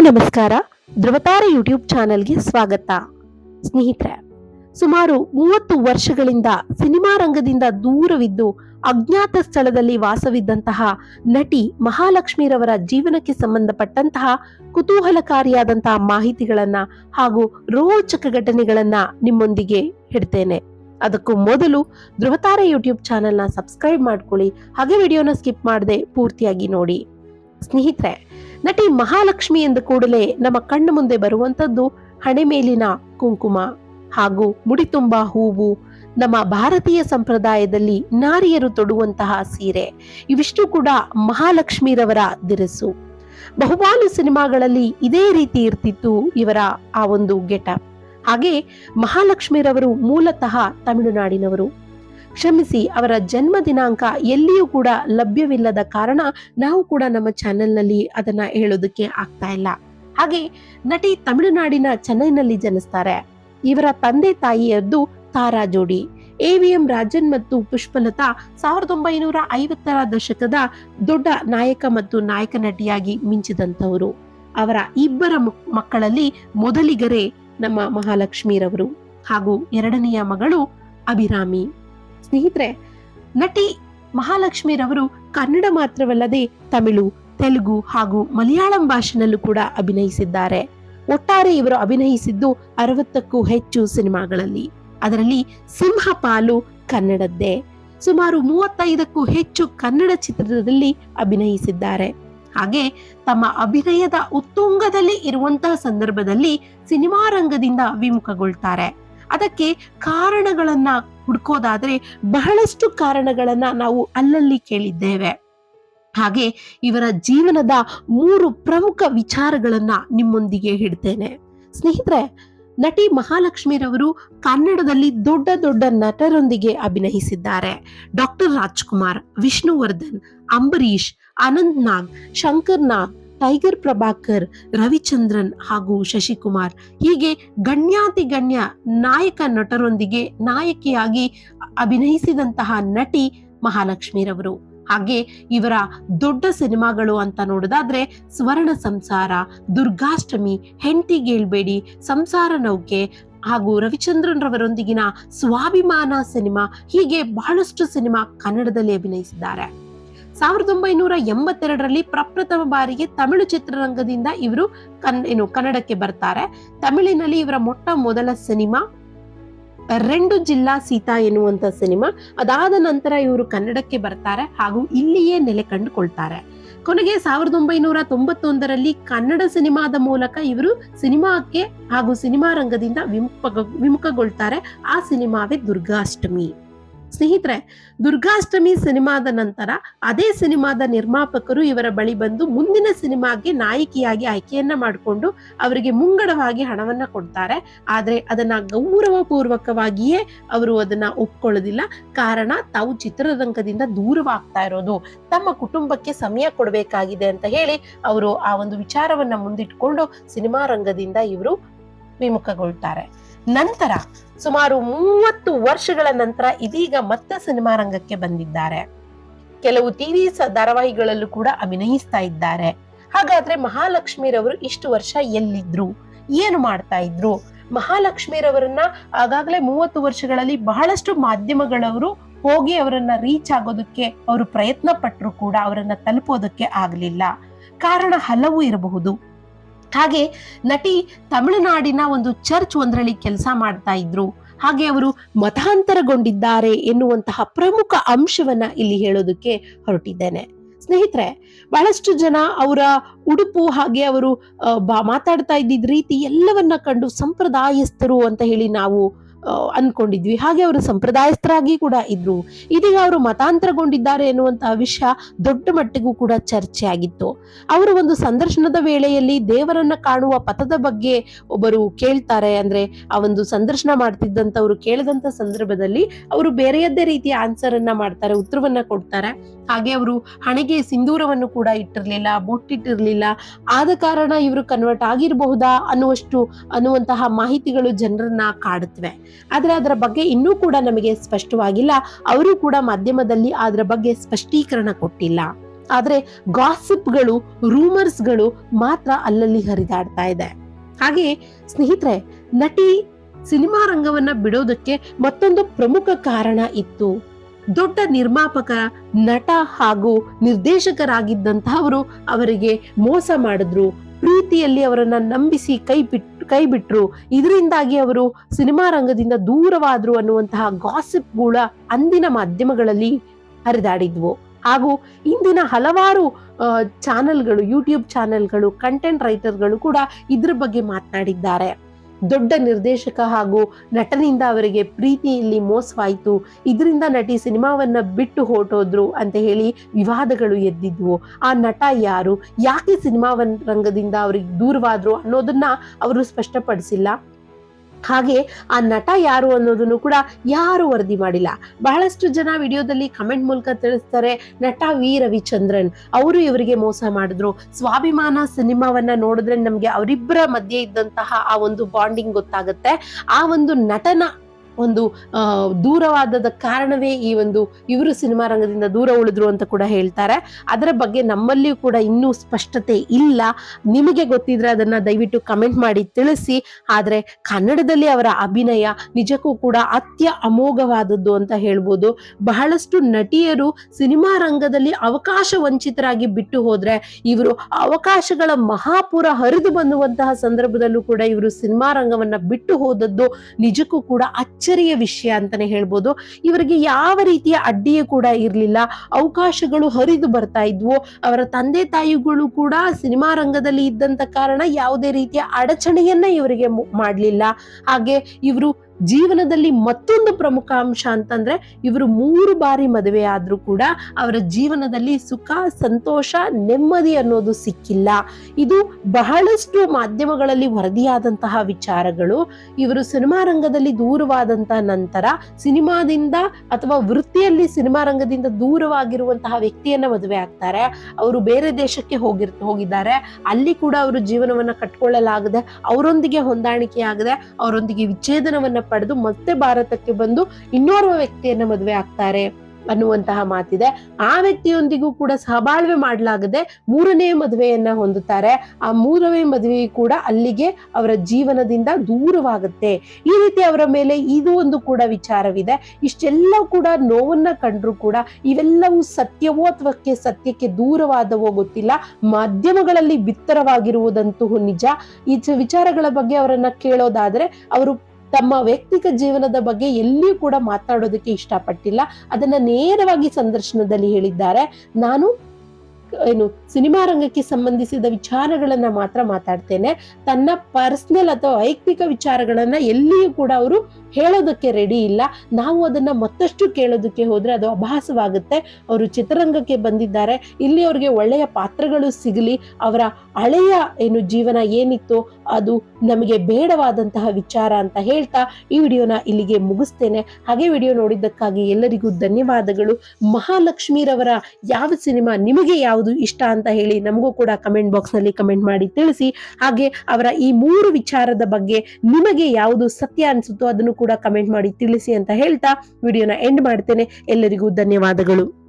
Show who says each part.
Speaker 1: ಎಲ್ರಿಗೂ ನಮಸ್ಕಾರ. ಧ್ರುವತಾರ ಯೂಟ್ಯೂಬ್ ಚಾನೆಲ್ಗೆ ಸ್ವಾಗತ. ಸ್ನೇಹಿತರೆ, ಸುಮಾರು ಮೂವತ್ತು ವರ್ಷಗಳಿಂದ ಸಿನಿಮಾ ರಂಗದಿಂದ ದೂರವಿದ್ದು ಅಜ್ಞಾತ ಸ್ಥಳದಲ್ಲಿ ವಾಸವಿದ್ದಂತಹ ನಟಿ ಮಹಾಲಕ್ಷ್ಮಿರವರ ಜೀವನಕ್ಕೆ ಸಂಬಂಧಪಟ್ಟಂತಹ ಕುತೂಹಲಕಾರಿಯಾದಂತಹ ಮಾಹಿತಿಗಳನ್ನ ಹಾಗೂ ರೋಚಕ ಘಟನೆಗಳನ್ನ ನಿಮ್ಮೊಂದಿಗೆ ಹಿಡ್ತೇನೆ ಅದಕ್ಕೂ ಮೊದಲು ಧ್ರುವತಾರ ಯೂಟ್ಯೂಬ್ ಚಾನೆಲ್ನ ಸಬ್ಸ್ಕ್ರೈಬ್ ಮಾಡ್ಕೊಳ್ಳಿ. ಹಾಗೆ ವಿಡಿಯೋನ ಸ್ಕಿಪ್ ಮಾಡದೆ ಪೂರ್ತಿಯಾಗಿ ನೋಡಿ. ಸ್ನೇಹಿತರೆ, ನಟಿ ಮಹಾಲಕ್ಷ್ಮಿ ಎಂದ ಕೂಡಲೇ ನಮ್ಮ ಕಣ್ಣು ಮುಂದೆ ಬರುವಂತದ್ದು ಹಣೆ ಮೇಲಿನ ಕುಂಕುಮ ಹಾಗೂ ಮುಡಿ ತುಂಬ ಹೂವು ನಮ್ಮ ಭಾರತೀಯ ಸಂಪ್ರದಾಯದಲ್ಲಿ ನಾರಿಯರು ತೊಡುವಂತಹ ಸೀರೆ. ಇವಿಷ್ಟು ಕೂಡ ಮಹಾಲಕ್ಷ್ಮಿರವರ ದಿರಸು. ಬಹುಪಾಲು ಸಿನಿಮಾಗಳಲ್ಲಿ ಇದೇ ರೀತಿ ಇರ್ತಿತ್ತು ಇವರ ಆ ಒಂದು ಗೆಟಪ್. ಹಾಗೆ ಮಹಾಲಕ್ಷ್ಮಿರವರು ಮೂಲತಃ ತಮಿಳುನಾಡಿನವರು. ಕ್ಷಮಿಸಿ, ಅವರ ಜನ್ಮ ದಿನಾಂಕ ಎಲ್ಲಿಯೂ ಕೂಡ ಲಭ್ಯವಿಲ್ಲದ ಕಾರಣ ನಾವು ಕೂಡ ನಮ್ಮ ಚಾನೆಲ್ನಲ್ಲಿ ಅದನ್ನ ಹೇಳೋದಕ್ಕೆ ಆಗ್ತಾ ಇಲ್ಲ. ಹಾಗೆ ನಟಿ ತಮಿಳುನಾಡಿನ ಚೆನ್ನೈನಲ್ಲಿ ಜನಿಸ್ತಾರೆ. ಇವರ ತಂದೆ ತಾಯಿಯದ್ದು ತಾರಾ ಜೋಡಿ. ಎ ವಿ ಎಂ ರಾಜನ್ ಮತ್ತು ಪುಷ್ಪಲತಾ ಸಾವಿರದ ಒಂಬೈನೂರ ಐವತ್ತರ ದಶಕದ ದೊಡ್ಡ ನಾಯಕ ಮತ್ತು ನಾಯಕ ನಟಿಯಾಗಿ ಮಿಂಚಿದಂತವರು ಅವರ ಇಬ್ಬರ ಮಕ್- ಮಕ್ಕಳಲ್ಲಿ ಮೊದಲಿಗರೇ ನಮ್ಮ ಮಹಾಲಕ್ಷ್ಮಿರವರು ಹಾಗೂ ಎರಡನೆಯ ಮಗಳು ಅಭಿರಾಮಿ. ಸ್ನೇಹಿತರೆ, ನಟಿ ಮಹಾಲಕ್ಷ್ಮಿರವರು ಕನ್ನಡ ಮಾತ್ರವಲ್ಲದೆ ತಮಿಳು, ತೆಲುಗು ಹಾಗೂ ಮಲಯಾಳಂ ಭಾಷೆನಲ್ಲೂ ಕೂಡ ಅಭಿನಯಿಸಿದ್ದಾರೆ. ಒಟ್ಟಾರೆ ಇವರು ಅಭಿನಯಿಸಿದ್ದು ಅರವತ್ತಕ್ಕೂ ಹೆಚ್ಚು ಸಿನಿಮಾಗಳಲ್ಲಿ. ಅದರಲ್ಲಿ ಸಿಂಹ ಪಾಲು ಕನ್ನಡದ್ದೇ. ಸುಮಾರು ಮೂವತ್ತೈದಕ್ಕೂ ಹೆಚ್ಚು ಕನ್ನಡ ಚಿತ್ರದಲ್ಲಿ ಅಭಿನಯಿಸಿದ್ದಾರೆ. ಹಾಗೆ ತಮ್ಮ ಅಭಿನಯದ ಉತ್ತುಂಗದಲ್ಲಿ ಇರುವಂತಹ ಸಂದರ್ಭದಲ್ಲಿ ಸಿನಿಮಾ ರಂಗದಿಂದ ವಿಮುಖಗೊಳ್ತಾರೆ ಅದಕ್ಕೆ ಕಾರಣಗಳನ್ನ ಹುಡ್ಕೋದಾದ್ರೆ ಬಹಳಷ್ಟು ಕಾರಣಗಳನ್ನ ನಾವು ಅಲ್ಲಲ್ಲಿ ಕೇಳಿದ್ದೇವೆ. ಹಾಗೆ ಇವರ ಜೀವನದ ಮೂರು ಪ್ರಮುಖ ವಿಚಾರಗಳನ್ನ ನಿಮ್ಮೊಂದಿಗೆ ಹಿಡ್ತೇನೆ ಸ್ನೇಹಿತರೆ, ನಟಿ ಮಹಾಲಕ್ಷ್ಮಿರವರು ಕನ್ನಡದಲ್ಲಿ ದೊಡ್ಡ ದೊಡ್ಡ ನಟರೊಂದಿಗೆ ಅಭಿನಯಿಸಿದ್ದಾರೆ. ಡಾಕ್ಟರ್ ರಾಜ್ಕುಮಾರ್, ವಿಷ್ಣುವರ್ಧನ್, ಅಂಬರೀಷ್ ಅನಂತ್ ನಾಗ್ ಶಂಕರ್ ನಾಗ್ ಟೈಗರ್ ಪ್ರಭಾಕರ್, ರವಿಚಂದ್ರನ್ ಹಾಗೂ ಶಶಿಕುಮಾರ್. ಹೀಗೆ ಗಣ್ಯಾತಿ ಗಣ್ಯ ನಾಯಕ ನಟರೊಂದಿಗೆ ನಾಯಕಿಯಾಗಿ ಅಭಿನಯಿಸಿದಂತಹ ನಟಿ ಮಹಾಲಕ್ಷ್ಮಿರವರು. ಹಾಗೆ ಇವರ ದೊಡ್ಡ ಸಿನಿಮಾಗಳು ಅಂತ ನೋಡೋದಾದ್ರೆ ಸ್ವರ್ಣ ಸಂಸಾರ, ದುರ್ಗಾಷ್ಟಮಿ, ಹೆಂಡತಿ ಗೇಳ್ಬೇಡಿ, ಸಂಸಾರ ನೌಕೆ ಹಾಗೂ ರವಿಚಂದ್ರನ್ ರವರೊಂದಿಗಿನ ಸ್ವಾಭಿಮಾನ ಸಿನಿಮಾ. ಹೀಗೆ ಬಹಳಷ್ಟು ಸಿನಿಮಾ ಕನ್ನಡದಲ್ಲಿ ಅಭಿನಯಿಸಿದ್ದಾರೆ. ಸಾವಿರದ ಒಂಬೈನೂರ ಎಂಬತ್ತೆರಡರಲ್ಲಿ ಪ್ರಪ್ರಥಮ ಬಾರಿಗೆ ತಮಿಳು ಚಿತ್ರರಂಗದಿಂದ ಇವರು ಕನ್, ಏನು, ಕನ್ನಡಕ್ಕೆ ಬರ್ತಾರೆ. ತಮಿಳಿನಲ್ಲಿ ಇವರ ಮೊಟ್ಟ ಮೊದಲ ಸಿನಿಮಾ ರೆಂಡು ಜಿಲ್ಲಾ ಸೀತಾ ಎನ್ನುವಂತ ಸಿನಿಮಾ. ಅದಾದ ನಂತರ ಇವರು ಕನ್ನಡಕ್ಕೆ ಬರ್ತಾರೆ ಹಾಗೂ ಇಲ್ಲಿಯೇ ನೆಲೆ ಕಂಡುಕೊಳ್ತಾರೆ. ಕೊನೆಗೆ ಸಾವಿರದ ಒಂಬೈನೂರ ತೊಂಬತ್ತೊಂದರಲ್ಲಿ ಕನ್ನಡ ಸಿನಿಮಾದ ಮೂಲಕ ಇವರು ಸಿನಿಮಾಕ್ಕೆ ಹಾಗೂ ಸಿನಿಮಾ ರಂಗದಿಂದ ವಿಮುಖ ವಿಮುಖಗೊಳ್ತಾರೆ. ಆ ಸಿನಿಮಾವೇ ದುರ್ಗಾಷ್ಟಮಿ. ಸ್ನೇಹಿತರೆ, ದುರ್ಗಾಷ್ಟಮಿ ಸಿನಿಮಾದ ನಂತರ ಅದೇ ಸಿನಿಮಾದ ನಿರ್ಮಾಪಕರು ಇವರ ಬಳಿ ಬಂದು ಮುಂದಿನ ಸಿನಿಮಾಗೆ ನಾಯಕಿಯಾಗಿ ಆಯ್ಕೆಯನ್ನ ಮಾಡಿಕೊಂಡು ಅವರಿಗೆ ಮುಂಗಡವಾಗಿ ಹಣವನ್ನ ಕೊಡ್ತಾರೆ. ಆದರೆ ಅದನ್ನ ಗೌರವಪೂರ್ವಕವಾಗಿಯೇ ಅವರು ಅದನ್ನ ಒಪ್ಕೊಳ್ಳೋದಿಲ್ಲ. ಕಾರಣ ತಾವು ಚಿತ್ರರಂಗದಿಂದ ದೂರವಾಗ್ತಾ ಇರೋದು. ತಮ್ಮ ಕುಟುಂಬಕ್ಕೆ ಸಮಯ ಕೊಡಬೇಕಾಗಿದೆ ಅಂತ ಹೇಳಿ ಅವರು ಆ ಒಂದು ವಿಚಾರವನ್ನ ಮುಂದಿಟ್ಕೊಂಡು ಸಿನಿಮಾ ರಂಗದಿಂದ ಇವರು ವಿಮುಖಗೊಳ್ತಾರೆ ನಂತರ ಸುಮಾರು ಮೂವತ್ತು ವರ್ಷಗಳ ನಂತರ ಇದೀಗ ಮತ್ತೆ ಸಿನಿಮಾ ರಂಗಕ್ಕೆ ಬಂದಿದ್ದಾರೆ. ಕೆಲವು ಟಿವಿ ಧಾರಾವಾಹಿಗಳಲ್ಲೂ ಕೂಡ ಅಭಿನಯಿಸ್ತಾ ಇದ್ದಾರೆ. ಹಾಗಾದ್ರೆ ಮಹಾಲಕ್ಷ್ಮಿರವರು ಇಷ್ಟು ವರ್ಷ ಎಲ್ಲಿದ್ರು? ಏನು ಮಾಡ್ತಾ ಇದ್ರು? ಮಹಾಲಕ್ಷ್ಮಿರವರನ್ನ ಆಗಾಗಲೇ ಮೂವತ್ತು ವರ್ಷಗಳಲ್ಲಿ ಬಹಳಷ್ಟು ಮಾಧ್ಯಮಗಳವರು ಹೋಗಿ ಅವರನ್ನ ರೀಚ್ ಆಗೋದಕ್ಕೆ ಅವರು ಪ್ರಯತ್ನ ಪಟ್ಟರು ಕೂಡ ಅವರನ್ನ ತಲುಪೋದಕ್ಕೆ ಆಗಲಿಲ್ಲ. ಕಾರಣ ಹಲವು ಇರಬಹುದು. ಹಾಗೆ ನಟಿ ತಮಿಳುನಾಡಿನ ಒಂದು ಚರ್ಚ್ ಒಂದರಲ್ಲಿ ಕೆಲಸ ಮಾಡ್ತಾ ಇದ್ರು. ಹಾಗೆ ಅವರು ಮತಾಂತರಗೊಂಡಿದ್ದಾರೆ ಎನ್ನುವಂತಹ ಪ್ರಮುಖ ಅಂಶವನ್ನ ಇಲ್ಲಿ ಹೇಳೋದಕ್ಕೆ ಹೊರಟಿದ್ದೇನೆ. ಸ್ನೇಹಿತರೆ, ಬಹಳಷ್ಟು ಜನ ಅವರ ಉಡುಪು ಹಾಗೆ ಅವರು ಮಾತಾಡ್ತಾ ಇದ್ದಿದ್ದ ರೀತಿ ಎಲ್ಲವನ್ನ ಕಂಡು ಸಂಪ್ರದಾಯಸ್ಥರು ಅಂತ ಹೇಳಿ ನಾವು ಅನ್ಕೊಂಡಿದ್ವಿ. ಹಾಗೆ ಅವರು ಸಂಪ್ರದಾಯಸ್ಥರಾಗಿ ಕೂಡ ಇದ್ರು. ಇದೀಗ ಅವರು ಮತಾಂತರಗೊಂಡಿದ್ದಾರೆ ಎನ್ನುವಂತಹ ವಿಷಯ ದೊಡ್ಡ ಮಟ್ಟಿಗೂ ಕೂಡ ಚರ್ಚೆ ಆಗಿತ್ತು. ಅವರು ಒಂದು ಸಂದರ್ಶನದ ವೇಳೆಯಲ್ಲಿ ದೇವರನ್ನ ಕಾಣುವ ಪಥದ ಬಗ್ಗೆ ಒಬ್ಬರು ಕೇಳ್ತಾರೆ. ಅಂದ್ರೆ ಆ ಒಂದು ಸಂದರ್ಶನ ಮಾಡ್ತಿದ್ದಂತವ್ರು ಕೇಳಿದಂತ ಸಂದರ್ಭದಲ್ಲಿ ಅವರು ಬೇರೆಯದ್ದೇ ರೀತಿಯ ಆನ್ಸರ್ ಅನ್ನ ಮಾಡ್ತಾರೆ, ಉತ್ತರವನ್ನ ಕೊಡ್ತಾರೆ. ಹಾಗೆ ಅವರು ಹಣೆಗೆ ಸಿಂಧೂರವನ್ನು ಕೂಡ ಇಟ್ಟಿರ್ಲಿಲ್ಲ, ಬೊಟ್ಟಿಟ್ಟಿರ್ಲಿಲ್ಲ. ಆದ ಕಾರಣ ಇವರು ಕನ್ವರ್ಟ್ ಆಗಿರಬಹುದಾ ಅನ್ನುವಷ್ಟು ಅನ್ನುವಂತಹ ಮಾಹಿತಿಗಳು ಜನರನ್ನ ಕಾಡುತ್ತವೆ. ಆದ್ರೆ ಅದರ ಬಗ್ಗೆ ಇನ್ನೂ ಕೂಡ ನಮಗೆ ಸ್ಪಷ್ಟವಾಗಿಲ್ಲ. ಅವರು ಕೂಡ ಮಾಧ್ಯಮದಲ್ಲಿ ಅದರ ಬಗ್ಗೆ ಸ್ಪಷ್ಟೀಕರಣ ಕೊಟ್ಟಿಲ್ಲ. ಆದ್ರೆ ಗಾಸಿಪ್ಗಳು ರೂಮರ್ಸ್ಗಳು ಮಾತ್ರ ಅಲ್ಲಲ್ಲಿ ಹರಿದಾಡ್ತಾ ಇದೆ. ಹಾಗೆ ಸ್ನೇಹಿತರೆ, ನಟಿ ಸಿನಿಮಾ ರಂಗವನ್ನ ಬಿಡೋದಕ್ಕೆ ಮತ್ತೊಂದು ಪ್ರಮುಖ ಕಾರಣ ಇತ್ತು. ದೊಡ್ಡ ನಿರ್ಮಾಪಕ, ನಟ ಹಾಗೂ ನಿರ್ದೇಶಕರಾಗಿದ್ದಂತಹವರು ಅವರಿಗೆ ಮೋಸ ಮಾಡಿದ್ರು. ಪ್ರೀತಿಯಲ್ಲಿ ಅವರನ್ನ ನಂಬಿಸಿ ಕೈ ಬಿಟ್ ಕೈ ಬಿಟ್ರು. ಇದರಿಂದಾಗಿ ಅವರು ಸಿನಿಮಾ ರಂಗದಿಂದ ದೂರವಾದ್ರು ಅನ್ನುವಂತಹ ಗಾಸಿಪ್ಗಳ ಅಂದಿನ ಮಾಧ್ಯಮಗಳಲ್ಲಿ ಹರಿದಾಡಿದ್ವು. ಹಾಗೂ ಇಂದಿನ ಹಲವಾರು ಚಾನೆಲ್ಗಳು ಯೂಟ್ಯೂಬ್ ಚಾನೆಲ್ಗಳು ಕಂಟೆಂಟ್ ರೈಟರ್ಗಳು ಕೂಡ ಇದ್ರ ಬಗ್ಗೆ ಮಾತನಾಡಿದ್ದಾರೆ. ದೊಡ್ಡ ನಿರ್ದೇಶಕ ಹಾಗೂ ನಟನಿಂದ ಅವರಿಗೆ ಪ್ರೀತಿಯಲ್ಲಿ ಮೋಸವಾಯಿತು. ಇದರಿಂದ ನಟಿ ಸಿನಿಮಾವನ್ನ ಬಿಟ್ಟು ಹೊರಟೋದ್ರು ಅಂತ ಹೇಳಿ ವಿವಾದಗಳು ಎದ್ದಿದ್ವು. ಆ ನಟ ಯಾರು? ಯಾಕೆ ಸಿನಿಮಾವನ್ ರಂಗದಿಂದ ಅವ್ರಿಗೆ ದೂರವಾದ್ರು ಅನ್ನೋದನ್ನ ಅವರು ಸ್ಪಷ್ಟಪಡಿಸಿಲ್ಲ. ಹಾಗೆ ಆ ನಟ ಯಾರು ಅನ್ನೋದನ್ನು ಕೂಡ ಯಾರು ವರದಿ ಮಾಡಿಲ್ಲ. ಬಹಳಷ್ಟು ಜನ ವಿಡಿಯೋದಲ್ಲಿ ಕಮೆಂಟ್ ಮೂಲಕ ತಿಳಿಸ್ತಾರೆ, ನಟ ವಿ ರವಿಚಂದ್ರನ್. ಅವರು ಇವರಿಗೆ ಮೋಸ ಮಾಡಿದ್ರು. ಸ್ವಾಭಿಮಾನ ಸಿನಿಮಾವನ್ನ ನೋಡಿದ್ರೆ ನಮ್ಗೆ ಅವರಿಬ್ಬರ ಮಧ್ಯೆ ಇದ್ದಂತಹ ಆ ಒಂದು ಬಾಂಡಿಂಗ್ ಗೊತ್ತಾಗುತ್ತೆ. ಆ ಒಂದು ನಟನ ಒಂದು ದೂರವಾದದ ಕಾರಣವೇ ಈ ಒಂದು ಇವರು ಸಿನಿಮಾ ರಂಗದಿಂದ ದೂರ ಉಳಿದ್ರು ಅಂತ ಕೂಡ ಹೇಳ್ತಾರೆ. ಅದರ ಬಗ್ಗೆ ನಮ್ಮಲ್ಲಿಯೂ ಕೂಡ ಇನ್ನೂ ಸ್ಪಷ್ಟತೆ ಇಲ್ಲ. ನಿಮಗೆ ಗೊತ್ತಿದ್ರೆ ಅದನ್ನ ದಯವಿಟ್ಟು ಕಮೆಂಟ್ ಮಾಡಿ ತಿಳಿಸಿ. ಆದ್ರೆ ಕನ್ನಡದಲ್ಲಿ ಅವರ ಅಭಿನಯ ನಿಜಕ್ಕೂ ಕೂಡ ಅತ್ಯ ಅಮೋಘವಾದದ್ದು ಅಂತ ಹೇಳ್ಬೋದು. ಬಹಳಷ್ಟು ನಟಿಯರು ಸಿನಿಮಾ ರಂಗದಲ್ಲಿ ಅವಕಾಶ ವಂಚಿತರಾಗಿ ಬಿಟ್ಟು ಹೋದ್ರೆ ಇವರು ಅವಕಾಶಗಳ ಮಹಾಪುರ ಹರಿದು ಬಂದುವಂತಹ ಸಂದರ್ಭದಲ್ಲೂ ಕೂಡ ಇವರು ಸಿನಿಮಾ ರಂಗವನ್ನ ಬಿಟ್ಟು ಹೋದದ್ದು ನಿಜಕ್ಕೂ ಕೂಡ ಅಚ್ಚರಿಯ ವಿಷಯ ಅಂತಾನೆ ಹೇಳ್ಬೋದು. ಇವರಿಗೆ ಯಾವ ರೀತಿಯ ಅಡ್ಡಿಯೂ ಕೂಡ ಇರಲಿಲ್ಲ. ಅವಕಾಶಗಳು ಹರಿದು ಬರ್ತಾ ಇದ್ವು. ಅವರ ತಂದೆ ತಾಯಿಗಳು ಕೂಡ ಸಿನಿಮಾ ರಂಗದಲ್ಲಿ ಇದ್ದಂತ ಕಾರಣ ಯಾವುದೇ ರೀತಿಯ ಅಡಚಣೆಯನ್ನ ಇವರಿಗೆ ಮಾಡಲಿಲ್ಲ. ಹಾಗೆ ಇವರು ಜೀವನದಲ್ಲಿ ಮತ್ತೊಂದು ಪ್ರಮುಖ ಅಂಶ ಅಂತಂದ್ರೆ ಇವರು ಮೂರು ಬಾರಿ ಮದುವೆ ಆದ್ರೂ ಕೂಡ ಅವರ ಜೀವನದಲ್ಲಿ ಸುಖ, ಸಂತೋಷ, ನೆಮ್ಮದಿ ಅನ್ನೋದು ಸಿಕ್ಕಿಲ್ಲ. ಇದು ಬಹಳಷ್ಟು ಮಾಧ್ಯಮಗಳಲ್ಲಿ ವರದಿಯಾದಂತಹ ವಿಚಾರಗಳು. ಇವರು ಸಿನಿಮಾ ರಂಗದಲ್ಲಿ ದೂರವಾದಂತಹ ನಂತರ ಸಿನಿಮಾದಿಂದ ಅಥವಾ ವೃತ್ತಿಯಲ್ಲಿ ಸಿನಿಮಾ ರಂಗದಿಂದ ದೂರವಾಗಿರುವಂತಹ ವ್ಯಕ್ತಿಯನ್ನ ಮದುವೆ ಆಗ್ತಾರೆ. ಅವರು ಬೇರೆ ದೇಶಕ್ಕೆ ಹೋಗಿರ್ ಹೋಗಿದ್ದಾರೆ. ಅಲ್ಲಿ ಕೂಡ ಅವರು ಜೀವನವನ್ನ ಕಟ್ಕೊಳ್ಳಲಾಗದೆ ಅವರೊಂದಿಗೆ ಹೊಂದಾಣಿಕೆ ಆಗದೆ ಅವರೊಂದಿಗೆ ವಿಚ್ಛೇದನವನ್ನ ಪಡೆದು ಮತ್ತೆ ಭಾರತಕ್ಕೆ ಬಂದು ಇನ್ನೋರ್ವ ವ್ಯಕ್ತಿಯನ್ನ ಮದುವೆ ಆಗ್ತಾರೆ ಅನ್ನುವಂತಹ ಮಾತಿದೆ. ಆ ವ್ಯಕ್ತಿಯೊಂದಿಗೂ ಕೂಡ ಸಹಬಾಳ್ವೆ ಮಾಡಲಾಗದೆ ಮೂರನೇ ಮದುವೆಯನ್ನ ಹೊಂದುತ್ತಾರೆ. ಆ ಮೂರನೇ ಮದುವೆ ಕೂಡ ಅಲ್ಲಿಗೆ ಅವರ ಜೀವನದಿಂದ ದೂರವಾಗುತ್ತೆ. ಈ ರೀತಿ ಅವರ ಮೇಲೆ ಇದು ಒಂದು ಕೂಡ ವಿಚಾರವಿದೆ. ಇಷ್ಟೆಲ್ಲ ಕೂಡ ನೋವನ್ನ ಕಂಡ್ರು ಕೂಡ ಇವೆಲ್ಲವೂ ಸತ್ಯವೋ ಅಥವಾ ಸತ್ಯಕ್ಕೆ ದೂರವಾದವೋ ಗೊತ್ತಿಲ್ಲ. ಮಾಧ್ಯಮಗಳಲ್ಲಿ ಬಿತ್ತರವಾಗಿರುವುದಂತೂ ನಿಜ. ಈ ವಿಚಾರಗಳ ಬಗ್ಗೆ ಅವರನ್ನ ಕೇಳೋದಾದ್ರೆ ಅವರು ತಮ್ಮ ವ್ಯಕ್ತಿಗ ಜೀವನದ ಬಗ್ಗೆ ಎಲ್ಲಿಯೂ ಕೂಡ ಮಾತಾಡೋದಕ್ಕೆ ಇಷ್ಟಪಟ್ಟಿಲ್ಲ. ಅದನ್ನ ನೇರವಾಗಿ ಸಂದರ್ಶನದಲ್ಲಿ ಹೇಳಿದ್ದಾರೆ. ನಾನು ಏನು ಸಿನಿಮಾ ರಂಗಕ್ಕೆ ಸಂಬಂಧಿಸಿದ ವಿಚಾರಗಳನ್ನ ಮಾತ್ರ ಮಾತಾಡ್ತೇನೆ. ತನ್ನ ಪರ್ಸನಲ್ ಅಥವಾ ವೈಯಕ್ತಿಕ ವಿಚಾರಗಳನ್ನ ಎಲ್ಲಿಯೂ ಕೂಡ ಅವರು ಹೇಳೋದಕ್ಕೆ ರೆಡಿ ಇಲ್ಲ. ನಾವು ಅದನ್ನ ಮತ್ತಷ್ಟು ಕೇಳೋದಕ್ಕೆ ಹೋದ್ರೆ ಅದು ಅಭಾಸವಾಗುತ್ತೆ. ಅವರು ಚಿತ್ರರಂಗಕ್ಕೆ ಬಂದಿದ್ದಾರೆ. ಇಲ್ಲಿ ಅವ್ರಿಗೆ ಒಳ್ಳೆಯ ಪಾತ್ರಗಳು ಸಿಗಲಿ. ಅವರ ಹಳೆಯ ಏನು ಜೀವನ ಏನಿತ್ತು ಅದು ನಮಗೆ ಬೇಡವಾದಂತಹ ವಿಚಾರ ಅಂತ ಹೇಳ್ತಾ ಈ ವಿಡಿಯೋನ ಇಲ್ಲಿಗೆ ಮುಗಿಸ್ತೇನೆ. ಹಾಗೆ ವಿಡಿಯೋ ನೋಡಿದ್ದಕ್ಕಾಗಿ ಎಲ್ಲರಿಗೂ ಧನ್ಯವಾದಗಳು. ಮಹಾಲಕ್ಷ್ಮೀರವರ ಯಾವ ಸಿನಿಮಾ ನಿಮಗೆ ಯಾವುದು ಇಷ್ಟ ಅಂತ ಹೇಳಿ ನಮಗೂ ಕೂಡ ಕಮೆಂಟ್ ಬಾಕ್ಸ್ನಲ್ಲಿ ಕಮೆಂಟ್ ಮಾಡಿ ತಿಳಿಸಿ. ಹಾಗೆ ಅವರ ಈ ಮೂರು ವಿಚಾರದ ಬಗ್ಗೆ ನಿಮಗೆ ಯಾವುದು ಸತ್ಯ ಅನ್ಸುತ್ತೋ ಅದನ್ನು ಕೂಡ ಕಮೆಂಟ್ ಮಾಡಿ ತಿಳಿಸಿ ಅಂತ ಹೇಳ್ತಾ ವಿಡಿಯೋನ ಎಂಡ್ ಮಾಡ್ತೇನೆ. ಎಲ್ಲರಿಗೂ ಧನ್ಯವಾದಗಳು.